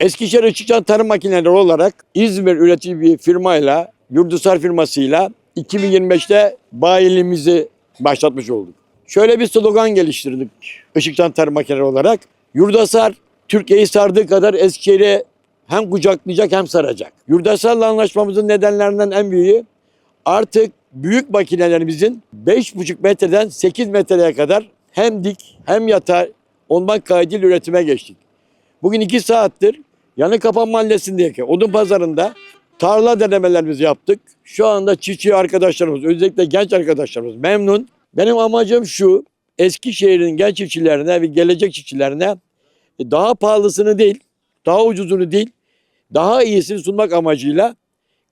Eskişehir Işıkçan Tarım Makineleri olarak İzmir üretici bir firmayla, Yurdusar firmasıyla 2025'te bayiliğimizi başlatmış olduk. Şöyle bir slogan geliştirdik Işıkçan Tarım Makineleri olarak. Yurdasar Türkiye'yi sardığı kadar Eskişehir'i hem kucaklayacak hem saracak. Yurdasar'la anlaşmamızın nedenlerinden en büyüğü artık büyük makinelerimizin 5,5 metreden 8 metreye kadar hem dik hem yatay olmak kaydıyla üretime geçtik. Bugün iki saattir Yanıkapan Mahallesi'ndeki odun pazarında tarla denemelerimizi yaptık. Şu anda çiftçi arkadaşlarımız, özellikle genç arkadaşlarımız memnun. Benim amacım şu, Eskişehir'in genç çiftçilerine ve gelecek çiftçilerine daha pahalısını değil, daha ucuzunu değil, daha iyisini sunmak amacıyla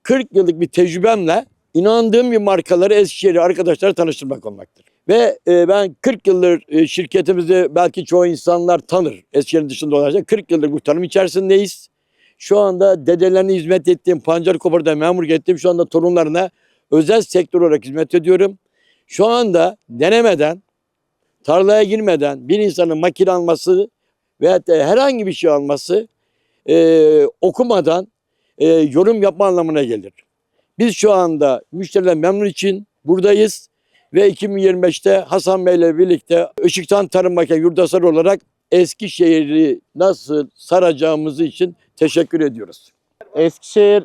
40 yıllık bir tecrübemle inandığım bir markaları Eskişehir'i arkadaşlara tanıştırmak olmaktır. Ve e, ben 40 yıldır e, şirketimizi belki çoğu insanlar tanır. Eskişehir'in dışında olacak. 40 yıldır bu tarım içerisindeyiz. Şu anda dedelerine hizmet ettiğim, pancar koparda memur ettiğim şu anda torunlarına özel sektör olarak hizmet ediyorum. Şu anda denemeden, tarlaya girmeden bir insanın makine alması veyahut da herhangi bir şey alması e, okumadan e, yorum yapma anlamına gelir. Biz şu anda müşteriler memnun için buradayız ve 2025'te Hasan Bey ile birlikte Işıktan Tarım Makine Yurdasar olarak Eskişehir'i nasıl saracağımızı için teşekkür ediyoruz. Eskişehir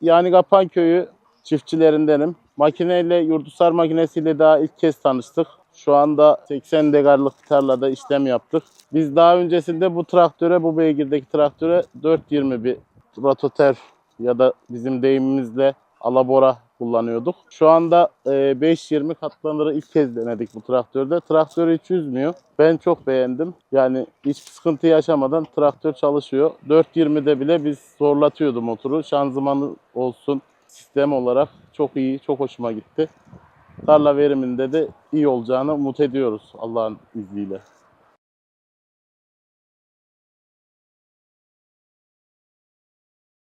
yani Kapan Köyü çiftçilerindenim. Makineyle, Yurdusar makinesiyle daha ilk kez tanıştık. Şu anda 80 degarlık tarlada işlem yaptık. Biz daha öncesinde bu traktöre, bu beygirdeki traktöre 420 bir rototer ya da bizim deyimimizle alabora kullanıyorduk. Şu anda e, 5.20 katlanırı ilk kez denedik bu traktörde. Traktör hiç üzmüyor. Ben çok beğendim. Yani hiçbir sıkıntı yaşamadan traktör çalışıyor. 4.20'de bile biz zorlatıyordu motoru. Şanzımanı olsun sistem olarak çok iyi, çok hoşuma gitti. Tarla veriminde de iyi olacağını umut ediyoruz Allah'ın izniyle.